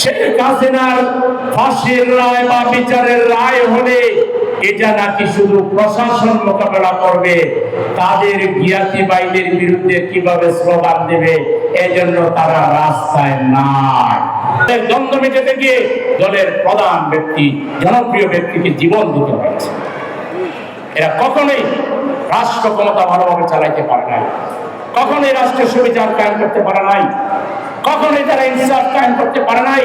শেখ হাসিনার ফাঁসির রায় বা বিচারের রায় হলে এটা নাকি শুধু প্রশাসন মোকাবেলা করবে? তাদের জ্ঞাতি বাইদের বিরুদ্ধে কীভাবে স্লোগান দেবে? এজন্য তারা রাস্তায় নাই দ্বন্দ্ব মেটাতে গিয়ে দলের প্রধান ব্যক্তি, জনপ্রিয় ব্যক্তিকে জীবন দিতে হয়েছে। এরা কখনোই রাষ্ট্র ক্ষমতা ভালোভাবে চালাইতে পারে নাই। কখনোই রাষ্ট্রের সুবিচার কায়েম করতে পারে নাই। কখনোই তারা ইনসাফ কায়েম করতে পারে নাই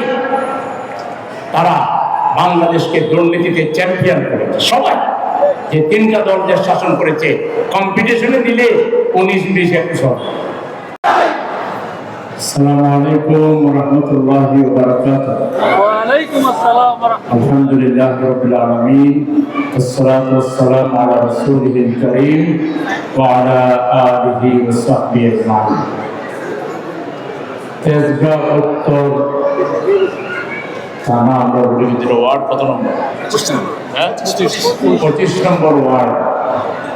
তারা বাংলাদেশকে দুর্নীতিতে চ্যাম্পিয়ন করেছে সবাই যে তিনটা দল যে শাসন করেছে কম্পিটিশনে দিলে উনিশ বিশ একুশ হবে আসসালামু আলাইকুম রহমতুল্লাহি ওয়ালাইকুম আসসালাম ওয়া রাহমাতুল্লাহ الحمد لله رب العالمين والصلاة والسلام على رسوله الكريم وعلى آله وصحبه أجمعين তেজগাঁও উত্তর থানা আমরা ভিতরে ওয়ার্ড কত নম্বর? হ্যাঁ পঁচিশ। নম্বর ওয়ার্ড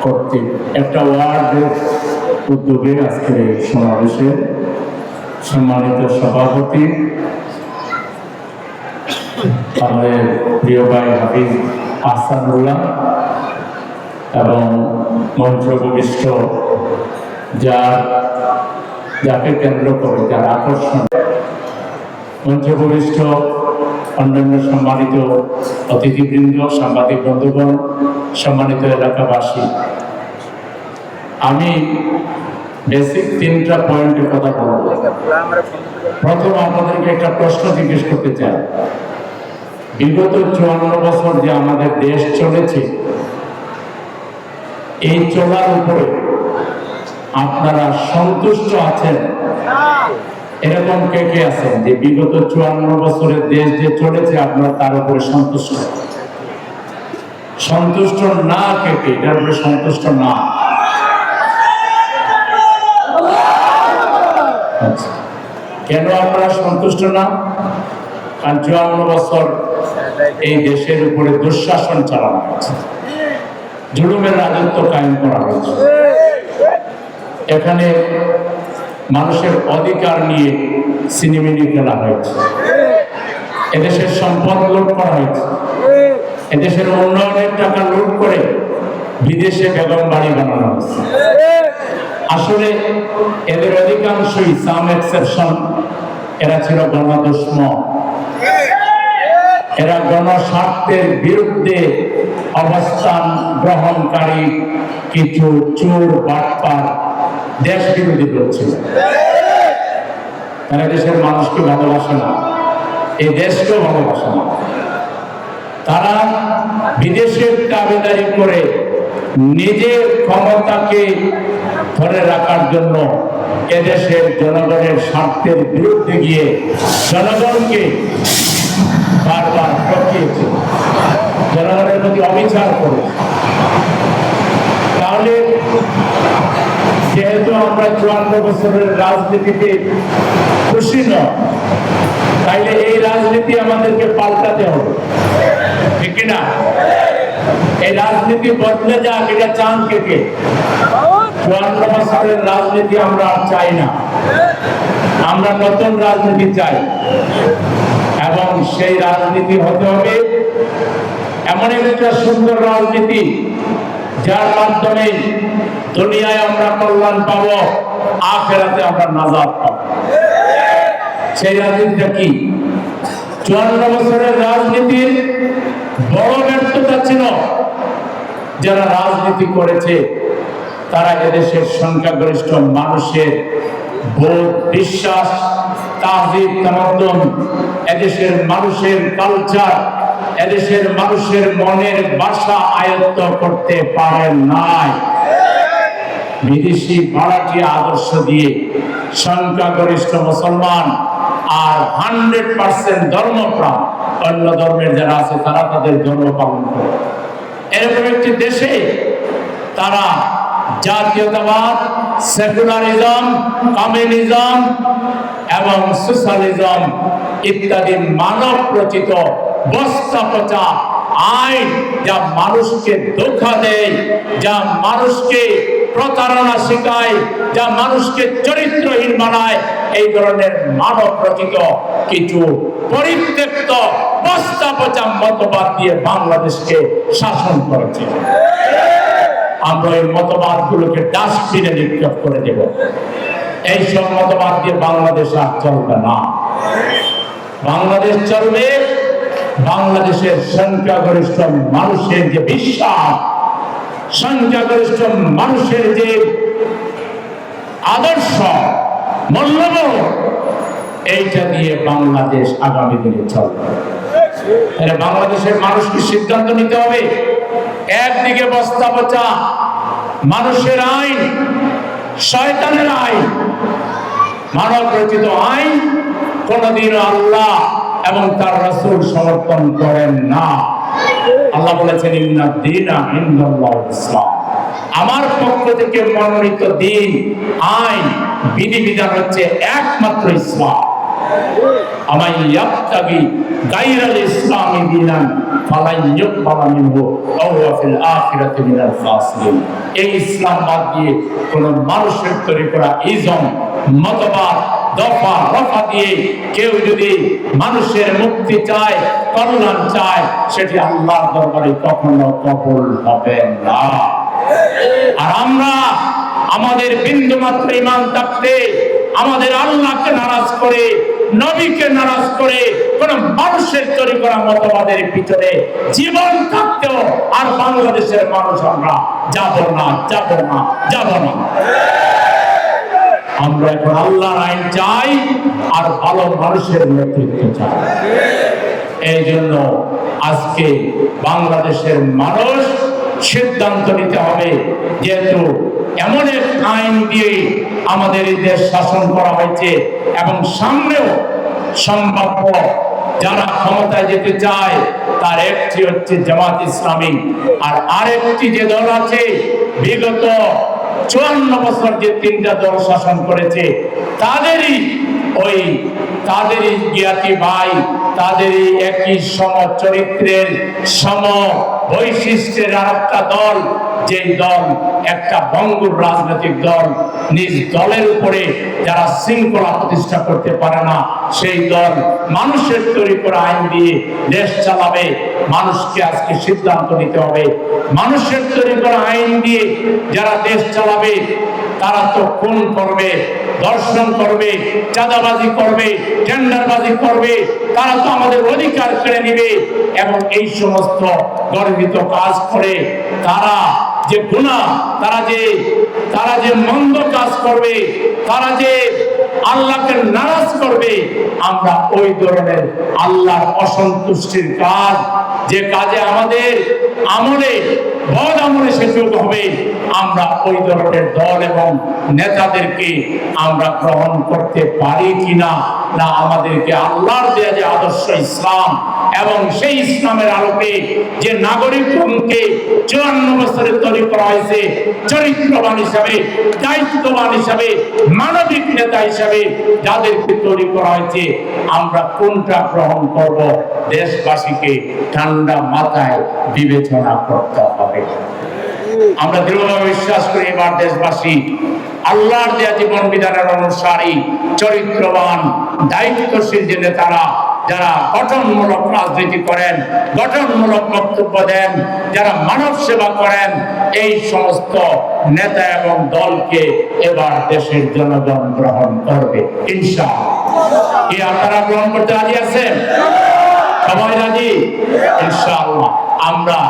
কর্তৃক একটা ওয়ার্ডের উদ্যোগে আজকের এই সমাবেশে সম্মানিত সভাপতি আমাদের প্রিয় ভাই হাফিজ আহসানুল্লাহ এবং মঞ্চ ভূমিষ্ঠ যার যাকে কেন্দ্র করে যার আকর্ষণ। মঞ্চ ভূমিষ্ঠ অন্যান্য সম্মানিত অতিথিবৃন্দ, সাংবাদিক বন্ধুগণ, সম্মানিত এলাকাবাসী। আমি বেসিক তিনটা পয়েন্টের কথা বলব। প্রথম আপনাদেরকে একটা প্রশ্ন জিজ্ঞেস করতে চাই। বিগত চুয়ান্ন বছর যে আমাদের দেশ চলেছে, এই চলার উপরে আপনারা সন্তুষ্ট আছেন? এরকম কে কে আছেন যে বিগত চুয়ান্ন বছরের দেশ যে চলেছে, আপনারা তার উপরে সন্তুষ্ট? সন্তুষ্ট না কে কে? এটার উপরে সন্তুষ্ট না। আচ্ছা। কেন আপনারা সন্তুষ্ট না? কারণ চুয়ান্ন বছর এই দেশের উপরে দুঃশাসন চালানো হয়েছে। জুলুমের রাজত্ব কায়েম করা হয়েছে। এখানে মানুষের অধিকার নিয়ে সিনেমিনি খেলা হয়েছে। এদেশের সম্পদ লুট করা হয়েছে। এদেশের উন্নয়নের টাকা লুট করে বিদেশে বেগম বাড়ি বানানো হয়েছে। আসলে এদের অধিকাংশই সাম এক্সেপশন এরা ছিল গণদুষ্ম এরা গণস্বার্থের বিরুদ্ধে অবস্থান গ্রহণকারী কিছু চোর, বাটপার দেশ বিরোধী করছিল তারা দেশের মানুষকে ভালোবাসে না? এই দেশকেও ভালোবাসে না। তারা বিদেশের দাবিদারি করে নিজের ক্ষমতাকে ধরে রাখার জন্য এদেশের জনগণের স্বার্থের বিরুদ্ধে গিয়ে জনগণকে বারবার ঠকিয়েছে। জনগণের প্রতি অবিচার করেছে। তাহলে যেহেতু আমরা চুয়ান্ন বছরের রাজনীতিতে খুশি নয়, তাইলে এই রাজনীতি আমাদেরকে পাল্টাতে হবে। ঠিক না এই রাজনীতি বদলে যাক, এটা চান কে কে চুয়ান্ন বছরের রাজনীতি আমরা আর চাই না। আমরা নতুন রাজনীতি চাই। এবং সেই রাজনীতি হতে হবে এমন একটা সুন্দর রাজনীতি, যার মাধ্যমে দুনিয়ায় আমরা কল্যাণ পাবো, আখেরাতে আমরা নাজাদ পাবো। সেই রাজনীতিটা কি? চুয়ান্ন বছরের রাজনীতির বড় ব্যর্থতা ছিল। যারা রাজনীতি করেছে, তারা এদেশের সংখ্যাগরিষ্ঠ মানুষের বোধ, বিশ্বাস, তাহজিব, তামাদ্দুন, এদেশের মানুষের কালচার, এদেশের মানুষের মনের ভাষা আয়ত্ত করতে পারে নাই। বিদেশি ভাড়াটি আদর্শ দিয়ে সংখ্যাগরিষ্ঠ মুসলমান আর হান্ড্রেড পার্সেন্ট ধর্মপ্রাণ অন্য ধর্মের যারা আছে তারা তাদের ধর্ম পালন করে। এরকম একটি দেশে তারা জাতীয়তাবাদ, সেকুলারিজম, কমিউনিজম এবং সোশ্যালিজম ইত্যাদি মানব রচিত বস্তা পচা আইন যা মানুষকে ধোকা দেয়, যা মানুষকে প্রতারণা শেখায় যা মানুষকে চরিত্রহীন বানায়, এই ধরনের মানব রচিত কিছু পরিত্যক্ত বস্তা পচা মতবাদ দিয়ে বাংলাদেশকে শাসন করেছে। আমরা এই মতবাদ গুলোকে ডাস্টবিনে নিক্ষেপ করে দেব। এইসব মতবাদ দিয়ে বাংলাদেশ আর চলবে না। বাংলাদেশ চলবে, বাংলাদেশের সংখ্যাগরিষ্ঠ মানুষের যে বিশ্বাস সংখ্যাগরিষ্ঠ মানুষের যে আদর্শ, মূল্যবোধ, এইটা দিয়ে বাংলাদেশ আগামী দিনে চলবে। বাংলাদেশের মানুষকে সিদ্ধান্ত নিতে হবে, একদিকে বস্তা পচা, মানুষের আইন, শয়তানের আইন, মানব রচিত আইন কোনদিন আল্লাহ এবং তার রাসূল সমর্থন করেন না। আল্লাহ বলেছেন ইসলাম। আমার পক্ষ থেকে মনোনীত দিন, আইন, বিধিবিধান হচ্ছে একমাত্র ইসলাম। এই ইসলাম বাদ দিয়ে কোন মানুষের তৈরি করা ইজম, মতবাদ দফা রফা দিয়ে কেউ যদি মানুষের মুক্তি চায়, কল্যাণ চায়, সেটি আল্লাহর দরবারে কখনো কবুল হবে না। আর আমরা আমাদের বিন্দু মাত্র ইমান থাকতে, আমাদের আল্লাহকে নারাজ করে, নবীকে নারাজ করে, কোন মানুষের তৈরি করা মতবাদের পিছনে জীবন থাকতেও আর বাংলাদেশের মানুষ আমরা যাব না যাব না যাব না। আমরা এখন আল্লাহর আইন চাই আর ভালো মানুষের নেতৃত্ব চাই। এই জন্য আজকে বাংলাদেশের মানুষ সিদ্ধান্ত নিতে হবে যেহেতু এমন এক আইন দিয়ে আমাদের এই দেশ শাসন করা হয়েছে এবং সামনেও সম্ভাব্য যারা ক্ষমতায় যেতে চায়, তার একটি হচ্ছে জামাত ইসলামী। আর আরেকটি যে দল আছে, বিগত চুয়ান্ন বছর যে তিনটা দল শাসন করেছে, তাদেরই ওই, তাদেরই জ্ঞাতি ভাই, তাদেরই একই সম চরিত্রের সম বৈশিষ্ট্যের আরেকটা দল যে দল একটা বঙ্গুর রাজনৈতিক দল নিজ দলের উপরে যারা শৃঙ্খলা প্রতিষ্ঠা করতে পারে না, সেই দল মানুষের তৈরি করা আইন দিয়ে দেশ চালাবে, মানুষকে আজকে সিদ্ধান্ত নিতে হবে। মানুষের তৈরি করা আইন দিয়ে যারা দেশ চালাবে, তারা তো খুন করবে দর্শন করবে, চাঁদাবাজি করবে, টেন্ডারবাজি করবে, তারা তো আমাদের অধিকার কেড়ে নিবে এবং এই সমস্ত গর্বিত কাজ করে তারা যে গুণা তারা যে তারা যে মন্দ কাজ করবে, তারা যে আল্লাহকে নারাজ করবে, আমরা ওই ধরনের আল্লাহর অসন্তুষ্টির কাজ, যে কাজে আমাদের আমলে, বদ আমলে সুযোগ হবে, আমরা ওই ধরনের দল এবং নেতাদেরকে আমরা গ্রহণ করতে পারি কিনা, না আমাদেরকে আল্লাহর দেয়া যে আদর্শ ইসলাম এবং সেই ইসলামের আলোকে যে নাগরিকগণকে চুয়ান্ন বছরে তৈরি করা হয়েছে, চরিত্রবান হিসাবে, দায়িত্ববান হিসাবে, মানবিক নেতা হিসাবে যাদেরকে তৈরি করা হয়েছে, আমরা কোনটা গ্রহণ করব? দেশবাসীকে ঠান্ডা মাথায় বিবেচনা করতে হবে। আমরা দৃঢ়ভাবে বিশ্বাস করি এবার দেশবাসী, আল্লাহর দেয়া জীবন বিধানের অনুসারী, চরিত্রবান, দায়িত্বশীল যে নেতারা যারা গঠনমূলক রাজনীতি করেন, গঠনমূলক বক্তব্য দেন, যারা মানব সেবা করেন, এই সমস্ত নেতা এবং দলকে এবার দেশের জনগণ গ্রহণ করবে, ইনশাআল্লাহ। কি আপনারা গ্রহণ করতে রাজি আছেন? সবাই রাজি? ইনশাআল্লাহ। আমরা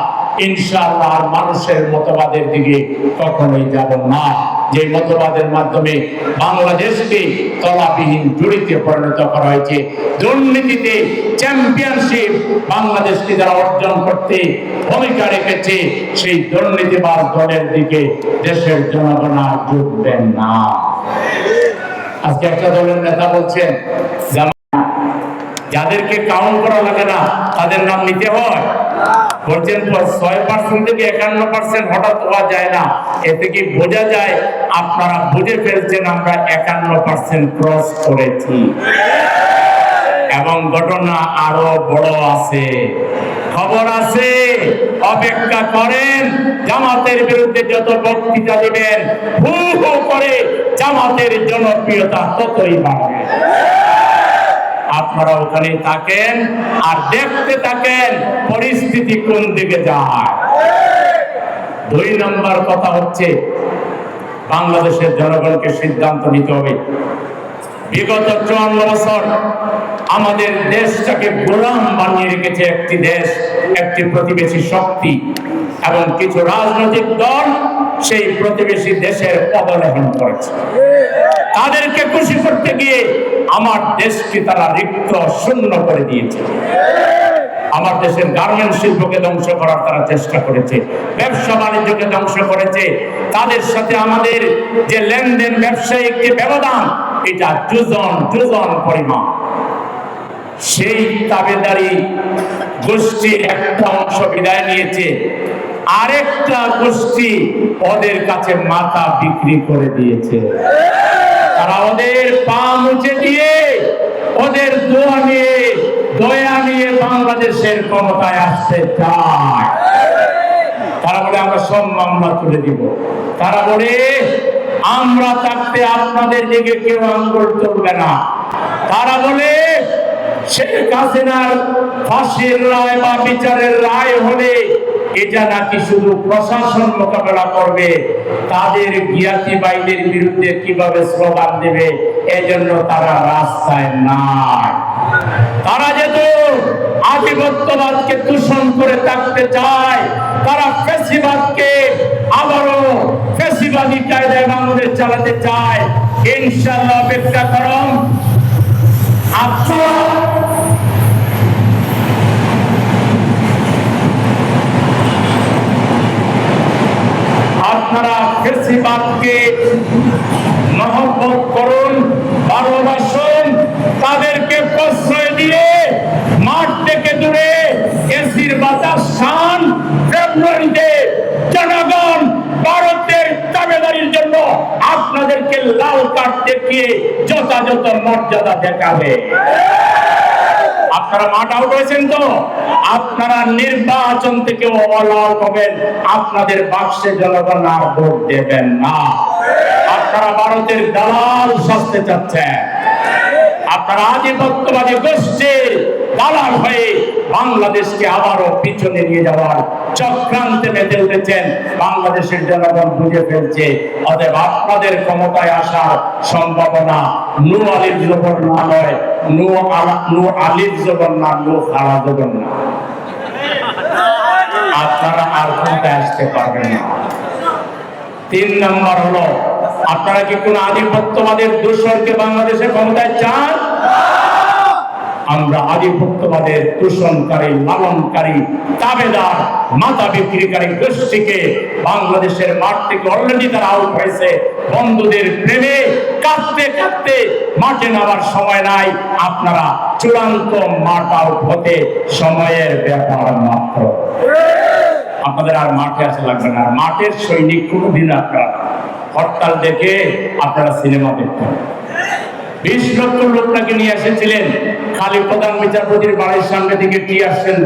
ইনশাআল্লাহ মানুষের মতবাদের দিকে কখনোই যাব না। যে মতবাদের মাধ্যমে বাংলাদেশকে তলাবিহীন পরিণত করা হয়েছে। দুর্নীতিতে চ্যাম্পিয়নশিপ বাংলাদেশকে যারা অর্জন করতে ভূমিকা রেখেছে, সেই দুর্নীতিবাদ দলের দিকে দেশের জনগণ আর ঝুঁকবেন না। আজকে একটা দলের নেতা বলছেন যাদেরকে কাউন্ট করা লাগে না, তাদের নাম নিতে হয়। বলছেন ছয় পার্সেন্ট থেকে একান্ন পার্সেন্ট হঠাৎ হওয়া যায় না। এ থেকে বোঝা যায়? আপনারা বুঝে ফেলছেন আমরা একান্ন পার্সেন্ট ক্রস করেছি। এবং ঘটনা আরও বড় আছে। খবর আছে, অপেক্ষা করেন, জামাতের বিরুদ্ধে যত বক্তৃতা দিবেন, হু হু করে জামাতের জনপ্রিয়তা ততই বাড়বে। আপনারা ওখানে থাকেন আর দেখতে থাকেন পরিস্থিতি কোন দিকে যায়। দুই নম্বর কথা হচ্ছে, বাংলাদেশের জনগণকে সিদ্ধান্ত নিতে হবে। বিগত চুয়ান্ন বছর আমাদের দেশটাকে গোলাম বানিয়ে রেখেছে একটি দেশ, একটি প্রতিবেশী শক্তি এবং কিছু রাজনৈতিক দল সেই প্রতিবেশী দেশের পদলেহন করেছে। তাদেরকে খুশি করতে গিয়ে আমার দেশকে তারা রিক্ত শূন্য করে দিয়েছে। আমার দেশের গার্মেন্ট শিল্পকে ধ্বংস করার তারা চেষ্টা করেছে, ব্যবসা বাণিজ্যকে ধ্বংস করেছে। তাদের সাথে আমাদের যে লেনদেন ব্যবসায়িক যে ব্যবধান, এটা দুজন দুজন পরিমাণ। সেই তাবেদারি গোষ্ঠীর একটা অংশ বিদায় নিয়েছে, আরেকটা গোষ্ঠী ওদের কাছে মাথা বিক্রি করে দিয়েছে। তারা ওদের পা মুছে দিয়ে ওদের দোয়া নিয়ে, দয়া নিয়ে বাংলাদেশের ক্ষমতায় আসতে চায় তারা বলে, আমরা সব মামলা তুলে দিব। তারা বলে, আমরা থাকতে আপনাদের দিকে কেউ আঙ্গুল তুলবে না। তারা বলে, শেখ হাসিনার ফাঁসির রায় বা বিচারের রায় হলে এটা নাকি শুধু প্রশাসন মোকাবেলা করবে? তাদের জ্ঞাতি বাইদের বিরুদ্ধে কীভাবে স্লোগান দেবে? এজন্য তারা রাস্তায় নাই। তারা যেহেতু আধিপত্যবাদকে দূষণ করে থাকতে চায়, তারা ফেসিবাদকে আবারও ফেসিবাদী কায়দায় বাংলাদেশ চালাতে চায়। ইনশাল্লাহ অপেক্ষা করুন। আপনারা আপনারা ফেসিবাদকে মহব্বত করুন, ভালোবাসুন, তাদেরকে প্রশ্রয় দিয়ে মাঠ থেকে দূরে এসির বাতাস খান, ফেব্রুয়ারিতে জনগণ ভারতের দাবেদারির জন্য আপনাদেরকে লাল কার্ড দেখিয়ে যথাযথ মর্যাদা দেখাবে। আপনারা মাঠ আউট হয়েছেন তো? আপনারা নির্বাচন থেকে অল আউট হবেন। আপনাদের বাক্সে জনগণ আর ভোট দেবেন না। আপনারা ভারতের দালাল সাজতে চাচ্ছেন। আপনারা আধিপত্যবাদী গোষ্ঠী দালাল হয়ে বাংলাদেশকে আবারও পিছনে নিয়ে যাওয়ার চক্রান্তে মেতে উঠেছেন বাংলাদেশের জনগণ বুঝে ফেলছে। অতএব আপনাদের ক্ষমতায় আসার সম্ভাবনা নু আলির জবর না নয়, নু আলা, নু আলির জবর না, নু খাড়া জবর না। আপনারা আর ক্ষমতায় আসতে পারবেন না। তিন নম্বর হলো, আপনারা কি কোন আধিপত্যবাদের দূষণকে বাংলাদেশে ক্ষমতায় চান? আমরা আধিপত্যবাদের দূষণকারী, লালনকারী, তাবেদার, মাথা বিক্রিকারী গোষ্ঠীকে বাংলাদেশের মাঠ থেকে অলরেডি তারা আউট হয়েছে। বন্ধুদের প্রেমে কাঁদতে কাঁদতে মাঠে নামার সময় নাই। আপনারা চূড়ান্ত মাঠ আউট হতে সময়ের ব্যাপার মাত্র। আপনাদের আর মাঠে আসা লাগবে না। মাঠের সৈনিক কোনোদিন আপনারা হরতাল দেখে আপনারা সিনেমা দেখতেন বিশ লক্ষ লোক নিয়ে এসেছিলেন। খালি প্রধান বিচারপতির বাড়ির সামনে দিকে কি আসছেন।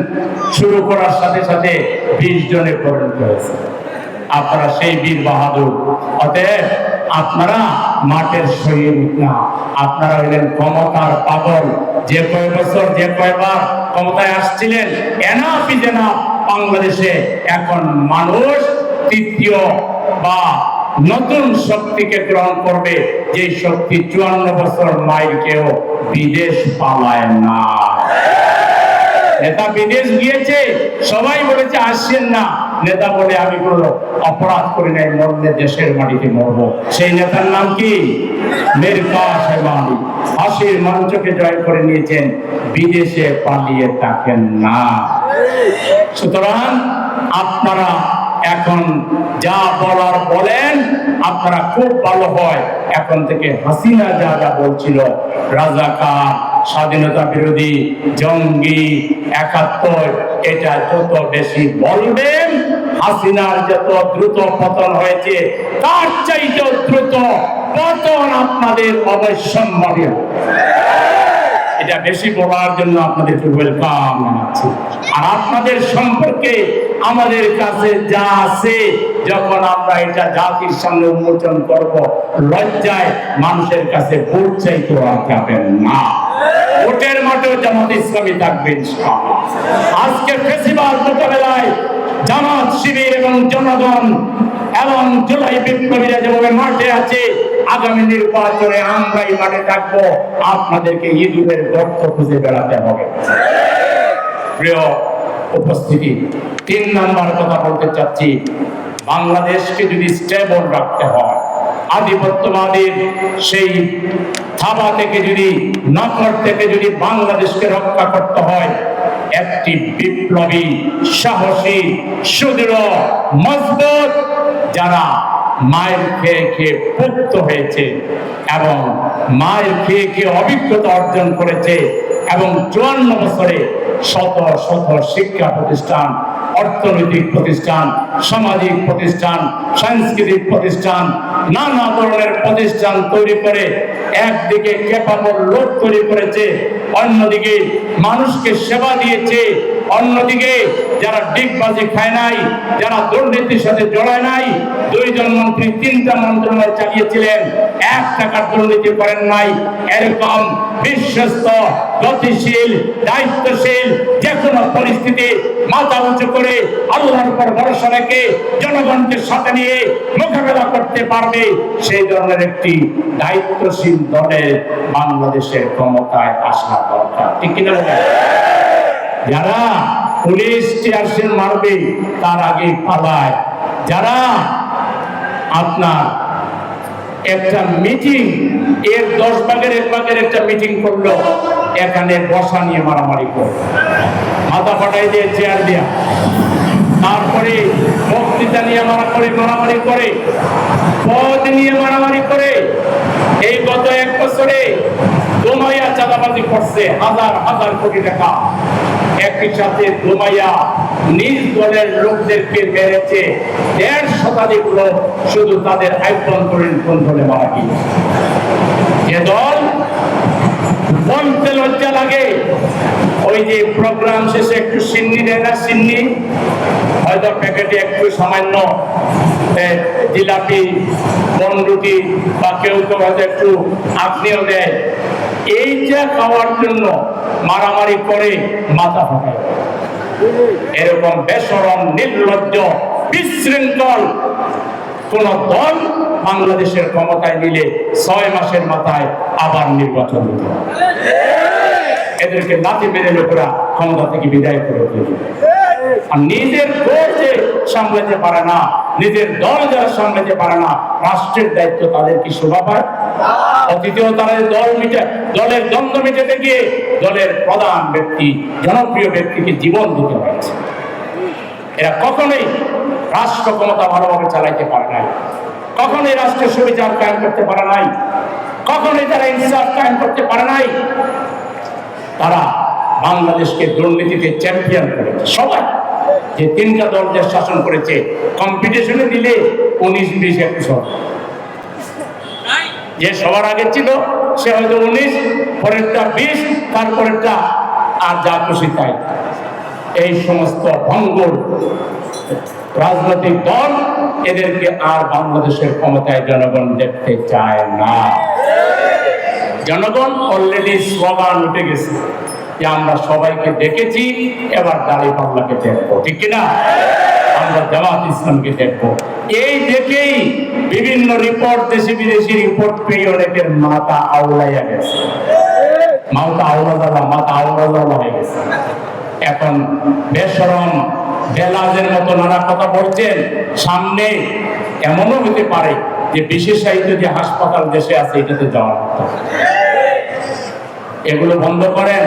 শুরু করার সাথে সাথে বিশ জনে পরিণত হয়েছে। আপনারা সেই বীর বাহাদুর। অতএব আপনারা মাঠের সৈনিক না। আপনারা হইলেন ক্ষমতার পাগল। যে কয় বছর, যে কয়বার ক্ষমতায় আসছিলেন, এনাফি যেনা বাংলাদেশে এখন মানুষ তৃতীয় বা নতুন শক্তিকে গ্রহণ করবে। যে শক্তি চুয়ান্ন বছর মাইল কেউ বিদেশ পালায় না। নেতা বিদেশ গিয়েছে, সবাই বলেছে আসছেন না। নেতা বলে, আমি কোনো অপরাধ করি নাই, মরলে দেশের মাটিতে মরব। সেই নেতার নাম কি? ফাঁসির মঞ্চকে জয় করে নিয়েছেন, বিদেশে পালিয়ে থাকেন না। সুতরাং আপনারা এখন যা বলার বলেন, আপনারা খুব ভালো হয় এখন থেকে হাসিনা যা যা বলছিল রাজাকার স্বাধীনতা বিরোধী, জঙ্গি, একাত্তর, এটা যত বেশি বলবেন, হাসিনার যত দ্রুত পতন হয়েছে, তার চাইতেও দ্রুত পতন আপনাদের অবশ্যম্ভাবী। এটা বেশি বলার জন্য আপনাদেরকে ওয়েলকাম জানাচ্ছি আর আপনাদের সম্পর্কে আমাদের কাছে যা আছে, যখন আমরা এটা জাতির সামনে উন্মোচন করব, লজ্জায় মানুষের কাছে ভোট চাইতে আর যাবেন না ভোটের মাঠে জামাত ইসলামী থাকবে। আজকে ফেসিবাদ মোকাবেলায় জামাত শিবির এবং জনগণ, এবং জুলাই বিপ্লবীরা যেভাবে মাঠে আছে আগামী নির্বাচনে আমরাই মাঠে থাকব। আপনাদেরকে ইঁদুরের গর্ত খুঁজে বেড়াতে হবে। প্রিয় উপস্থিতি, তিন নাম্বার কথা বলতে চাচ্ছি, বাংলাদেশকে যদি স্টেবল রাখতে হয় আধিপত্যবাদীর সেই থাবা থেকে যদি নকর থেকে যদি বাংলাদেশকে রক্ষা করতে হয়, একটি বিপ্লবী, সাহসী, সুদৃঢ়, মজবুত যারা মায়ের খেয়ে খেয়ে পুক্ত হয়েছে এবং মায়ের খেয়ে খেয়ে অভিজ্ঞতা অর্জন করেছে এবং চুয়ান্ন বছরে শত শত শিক্ষা প্রতিষ্ঠান, অর্থনৈতিক প্রতিষ্ঠান, সামাজিক প্রতিষ্ঠান, সাংস্কৃতিক প্রতিষ্ঠান, নানা ধরনের প্রতিষ্ঠান তৈরি করে একদিকে ক্যাপাবল লোক তৈরি করেছে, অন্যদিকে মানুষকে সেবা দিয়েছে অন্যদিকে যারা ডিগবাজি খায় নাই, যারা দুর্নীতির সাথে জড়ায় নাই, দুইজন মন্ত্রী, তিনটা মন্ত্রণালয় চালিয়েছিলেন, এক টাকার দুর্নীতি করেন নাই এরকম বিশ্বস্ত, গতিশীল, দায়িত্বশীল যে কোনো পরিস্থিতি মাথা উঁচু করে আল্লাহর উপর ভরসা রেখে জনগণকে সাথে নিয়ে মোকাবেলা করতে পারবে সেই ধরনের একটি দায়িত্বশীল দলের বাংলাদেশের ক্ষমতায় আসা দরকার ঠিক কিনা? যারা পুলিশ টিয়ারশেল মারবে, তার আগে পালায়। যারা আপনার একটা মিটিং এর দশ ভাগের এক ভাগের একটা মিটিং করল, এখানে বসা নিয়ে মারামারি করল। মাথা ফাটাই দিয়ে চেয়ার দেয়া। তারপরে বক্তৃতা নিয়ে মারামারি মারামারি করে, পদ নিয়ে মারামারি করে। এই গত এক বছরে দোমাইয়া চাঁদাবাজি করছে হাজার হাজার কোটি টাকা। একই সাথে দোমাইয়া নিজ দলের লোকদেরকে মেরেছে দেড় শতাধিক লোক শুধু তাদের আভ্যন্তরীণ কন্ট্রোলে মারা গিয়েছে যে দল বলতে লজ্জা লাগে, ওই যে প্রোগ্রাম শেষে একটু সিন্নি দেয় না সিন্নি? হয়তো প্যাকেটে একটু সামান্য জিলাপি বনরুটি বা কেউ কেউ হয়তো একটু আপনিও দেয়। এইটা খাওয়ার জন্য মারামারি করে মাথা ফাটায়। এরকম বেসরম, নির্লজ্জ, বিশৃঙ্খল কোন দল বাংলাদেশের ক্ষমতায় নিলে ছয় মাসের মাথায় আবার নির্বাচন হবে। এদেরকে লাথি মেরে লোকেরা ক্ষমতা থেকে বিদায় করে দেবে আর নিজের দল যে সামলাতে পারে না, নিজের দল যারা সামলাতে পারে না, রাষ্ট্রের দায়িত্ব তাদের কি শোভা পায়? অতীতেও তারা দল মিটে, দলের দ্বন্দ্ব মিটাতে গিয়ে দলের প্রধান ব্যক্তি, জনপ্রিয় ব্যক্তিকে জীবন দিতে হয়েছে। এরা কখনোই রাষ্ট্র ক্ষমতা ভালোভাবে চালাইতে পারে নাই। কখনোই রাষ্ট্রের সুবিচার কায়েম করতে পারে নাই। কখনোই তারা ইনসাফ কায়েম করতে পারে নাই। তারা বাংলাদেশকে দুর্নীতিতে চ্যাম্পিয়ন করেছে। সবাই যে তিনটা দল যে শাসন করেছে কম্পিটিশনে দিলে উনিশ বিশ একশো। যে সবার আগে ছিল, সে হয়তো উনিশ, পরেরটা বিশ, তারপরেরটা আর যা খুশি তাই। এই সমস্ত ভঙ্গুর রাজনৈতিক দল এদেরকে আর বাংলাদেশের ক্ষমতায় জনগণ দেখতে চায় না। জনগণ অলরেডি স্লোগান উঠে গেছে যে আমরা সবাইকে দেখেছি, এবার দাড়ি পাল্লাকে দেখব, ঠিক কিনা? আমরা জামাত ইসলামকে দেখব। এই দেখেই বিভিন্ন রিপোর্ট দেশি বিদেশি রিপোর্ট পেয়ে অনেকের মাথা আউলাইয়া গেছে। মাথা আউলাদালা মাথা আউলাদালা হয়ে গেছে। এখন বেসরম বেলাজের মতো নানা কথা বলছেন, সামনে এমনও হতে পারে যে বিশেষায়িত যে হাসপাতাল দেশে আছে, এটাতে যাওয়ার এগুলো বন্ধ করেন।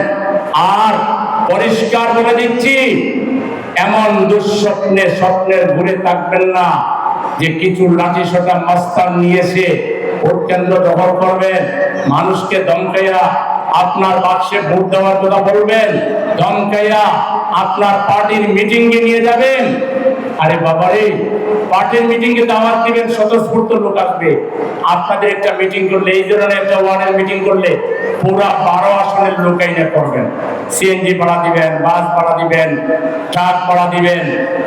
আর পরিষ্কার বলে দিচ্ছি, এমন দুঃস্বপ্নে স্বপ্নের ঘুরে থাকবেন না। যে কিছু লাঠি সোটা মাস্তান নিয়েছে, ভোট কেন্দ্র দখল করবেন। মানুষকে দমকাইয়া আপনার বাক্সে ভোট দেওয়ার কথা বলবেন। দমকাইয়া আপনার পার্টির মিটিং এ নিয়ে যাবেন। আরে বাবারে পার্টির মিটিং এ দাওয়াত দিবেন, স্বতঃস্ফূর্ত লোক আসবে। আপনাদের একটা মিটিং করলে, এই ধরনের একটা ওয়ার্ডের মিটিং করলে পুরা বারো আসনের লোকাই না করবেন। সিএনজি ভাড়া দিবেন, বাস ভাড়া দিবেন ট্রাক ভাড়া দিবেন,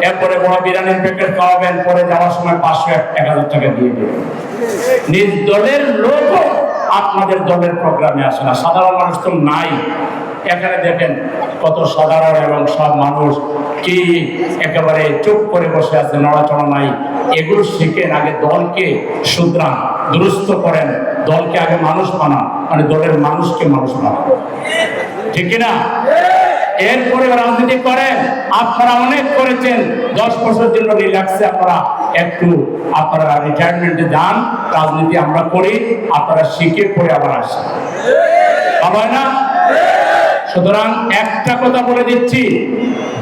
এরপরে বড় বিরিয়ানির প্যাকেট খাওয়াবেন, পরে যাওয়ার সময় পাঁচশো এক এক হাজার টাকা দিয়ে দেবেন। নিজ দলের লোক আপনাদের দলের প্রোগ্রামে আসে না। সাধারণ মানুষ তো নাই। এখানে দেখেন কত সাধারণ এবং সব মানুষ। কি একেবারে চুপ করে বসে আছে, নড়াচড়া নাই। এগুলো শিখেন, আগে দলকে সুতরাং দুরুস্ত করেন। দলকে আগে মানুষ বানান মানে দলের মানুষকে মানুষ বানান। ঠিক কিনা? এরপরে রাজনীতি করেন। আপনারা অনেক করেছেন। দশ বছর জন্য রিল্যাক্সে আপনারা একটু আপনারা রিটায়ারমেন্টে যান, রাজনীতি আমরা করি, আপনারা শিখে পরে আবার আসেন। না? সুতরাং একটা কথা বলে দিচ্ছি,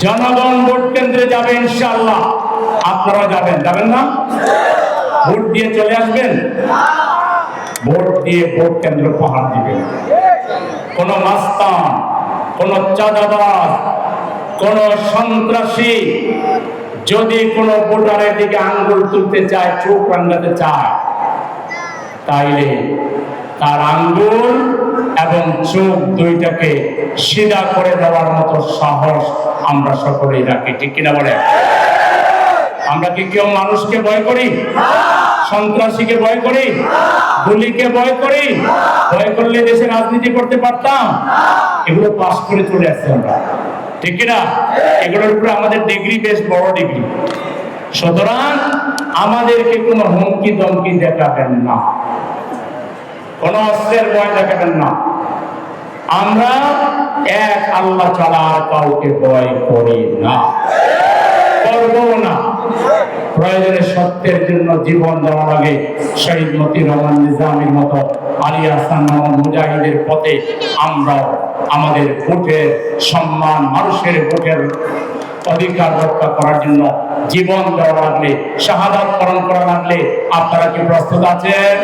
জনগণ ভোট কেন্দ্রে যাবে ইনশাল্লাহ আপনারা যাবেন যাবেন না? ভোট দিয়ে চলে আসবেন? ভোট দিয়ে ভোট কেন্দ্র পাহাড় দিবেন। কোন মাস্তান, কোন চাঁদাবাজ, কোন সন্ত্রাসী যদি কোনো ভোটারের দিকে আঙ্গুল তুলতে চায়, চোখ রাঙ্গাতে চায়, তাইলে তার আঙ্গুল এবং চোখ দুইটাকে সিধা করে দেওয়ার মতো সাহস আমরা সকলেই রাখি, ঠিক কিনা বলে? আমরা কি কেউ মানুষকে ভয় করি? সন্ত্রাসীকে ভয় করি? গুলিকে ভয় করি? ভয় করলে দেশে রাজনীতি করতে পারতাম? এগুলো পাস করে চলে আসছে আমরা, ঠিক কিনা? এগুলোর উপরে আমাদের ডিগ্রি বেশ বড় ডিগ্রি সুতরাং আমাদেরকে কোনো হুমকি দমকি দেখাবেন না। কোন অস্ত্রের ভয় দেখাবেন না। আমরা এক আল্লাহ ছাড়া কাউকে ভয় করি না। করব না। প্রয়োজনে সত্যের জন্য জীবন দেওয়া লাগে। শহীদ মতি রহমান নিজামের মতো, আলী আসান মোহাম্মদ মুজাহিদের পথে আমরা আমাদের ভোটের সম্মান, মানুষের ভোটের অধিকার রক্ষা করার জন্য জীবন দেওয়া লাগলে, শাহাদাত পালন করা লাগলে আপনারা কি প্রস্তুত আছেন?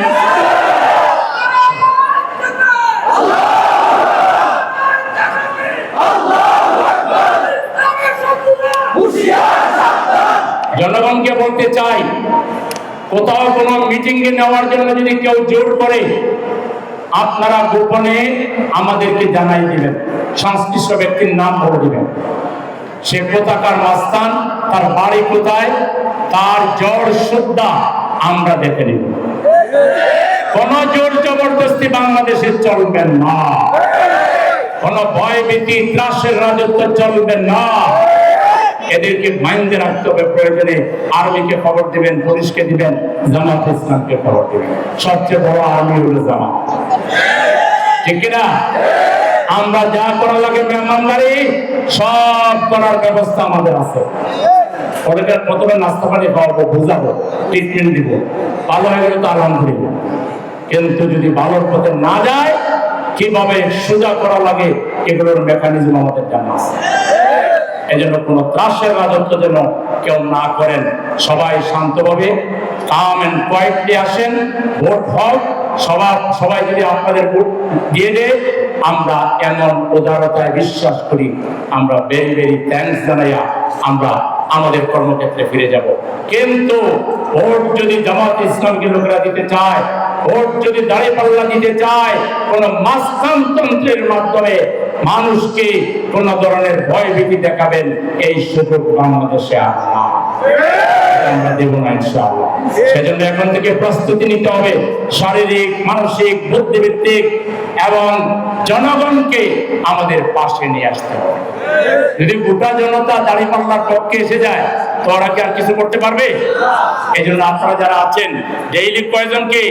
জনগণকে বলতে চাই, কোথাও কোনো মিটিং এ নেওয়ার জন্য যদি কেউ জোর করে, আপনারা গোপনে আমাদেরকে জানাই দিবেন, সংশ্লিষ্ট ব্যক্তির নাম বলে দিবেন। সে কোথাকার মাস্তান তার বাড়ি কোথায়, তার জ্বর শ্রদ্ধা আমরা দেখে নিব। কোন জোর জবরদস্তি বাংলাদেশে চলবে না। কোন ভয় ভীতি ত্রাসের রাজত্ব চলবে না। এদেরকে মাইন্ডে রাখতে হবে প্রয়োজনে। আর্মিকে খবর দিবেন, পুলিশকে দিবেন, জামাত ইসলামকে খবর দিবেন। সবচেয়ে বড় আর্মি হলো জামাত। ঠিক কিনা? আমরা যা করা লাগে মেহমানদারি, সব করার ব্যবস্থা আমাদের আছে। ওদেরকে প্রথমে নাস্তা পানি খাওয়াবো, বুঝাবো ট্রিটমেন্ট দিব। ভালো হয়ে গেলে তো আলহামদুলিল্লাহ। কিন্তু যদি ভালোর পথে না যায়, কীভাবে সোজা করা লাগে, এগুলোর মেকানিজম আমাদের জানা আছে। এই জন্য কোনো ত্রাসের রাজত্ব যেন কেউ না করেন। সবাই শান্তভাবে কাম এন্ড কোয়াইটলি আসেন, ভোট হোক সবার, সবাই যদি আপনাদের ভোট দিয়ে দেয়, আমরা এমন উদারতায় বিশ্বাস করি, আমরা ভেরি ভেরি থ্যাংকস জানাইয়া আমরা আমাদের কর্মক্ষেত্রে ফিরে যাব। কিন্তু ভোট যদি জামাত ইসলামকে লোকেরা দিতে চায়, ভোট যদি দাঁড়িয়ে পাল্লা দিতে চায়, কোন মাস্তানতন্ত্রের মাধ্যমে মানুষকে কোন ধরনের ভয় ভীতি দেখাবেন এই সুযোগ বাংলাদেশে আর আমরা দেব না সেজন্য এখন থেকে প্রস্তুতি নিতে হবে শারীরিক, মানসিক বুদ্ধিভিত্তিক এবং জনগণকে আমাদের পাশে নিয়ে আসতে হবে। যদি গোটা জনতা দাঁড়িপাল্লার পক্ষে এসে যায়, তো ওরা কি আর কিছু করতে পারবে? এই জন্য আপনারা যারা আছেন ডেইলি কয়জনকে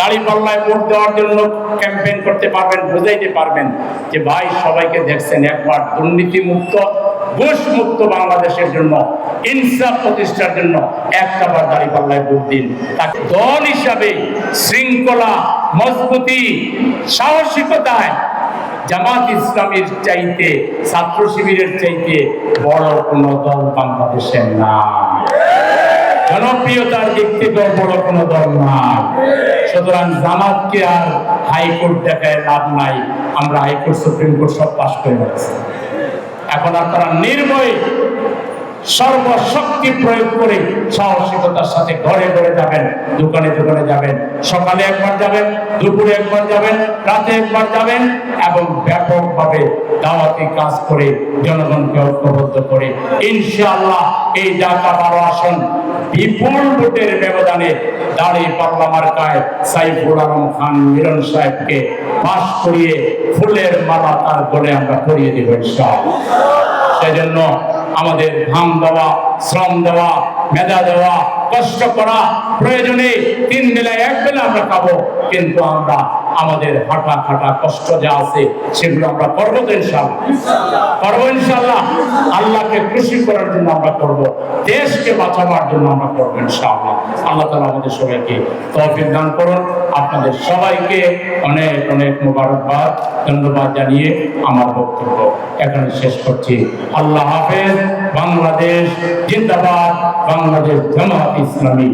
দাঁড়িপাল্লায় ভোট দেওয়ার জন্য ক্যাম্পেইন করতে পারবেন, বোঝাইতে পারবেন যে ভাই সবাইকে দেখছেন একবার দুর্নীতি মুক্ত ঘুষ মুক্ত বাংলাদেশের জন্য ইনসাফ প্রতিষ্ঠার জন্য একটা বার দাঁড়িপাল্লায় ভোট দিন। তাকে দল হিসাবে শৃঙ্খলা, মজবুতি, সাহসিকতায় জামাত ইসলামের চাইতে, ছাত্র শিবিরের চাইতে বড় কোনো দল বাংলাদেশে না জনপ্রিয়তার দিক থেকে বড় কোনো দল না সুতরাং জামাতকে আর হাইকোর্ট দেখায় লাভ নাই। আমরা হাইকোর্ট সুপ্রিম কোর্ট সব পাশ করে গেছি এখন আপনারা নির্ভয়ে সর্বশক্তি প্রয়োগ করে সাহসিকতার সাথে ঘরে ঘরে যাবেন, দোকানে দোকানে যাবেন, সকালে একবার যাবেন, দুপুরে একবার যাবেন, রাতে একবার যাবেন এবং ব্যাপকভাবে দাওয়াতি কাজ করে জনগণকে ঐক্যবদ্ধ করে ইনশাআল্লাহ এই ঢাকা বারো আসন বিপুল ভোটের ব্যবধানে দাঁড়িয়ে পাল্লা মার্কায় সাইফুল আলম খান মিলন সাহেবকে পাশ করিয়ে ফুলের মালা তার গলে আমরা করিয়ে দেব ইনশাআল্লাহ। সেজন্য আমাদের ঘাম দেওয়া, শ্রম দেওয়া, মেধা দেওয়া, কষ্ট করা প্রয়োজনে তিন বেলায় এক বেলা আমরা খাব, কিন্তু আমরা আমাদের হাঁটা খাটা কষ্ট যা আছে, সেগুলো আমরা করব তো ইনশাল্লাহ করব ইনশাল্লাহ আল্লাহকে খুশি করার জন্য আমরা করব। দেশকে বাঁচাবার জন্য আমরা করব ইনশাআল্লাহ। আল্লাহ তালা আমাদের সবাইকে তৌফিক দান করুন। আপনাদের সবাইকে অনেক অনেক মোবারকবাদ, ধন্যবাদ জানিয়ে আমার বক্তব্য এখানে শেষ করছি। আল্লাহ হাফেজ। বাংলাদেশ জিন্দাবাদ। বাংলাদেশ জামাত ইসলামী।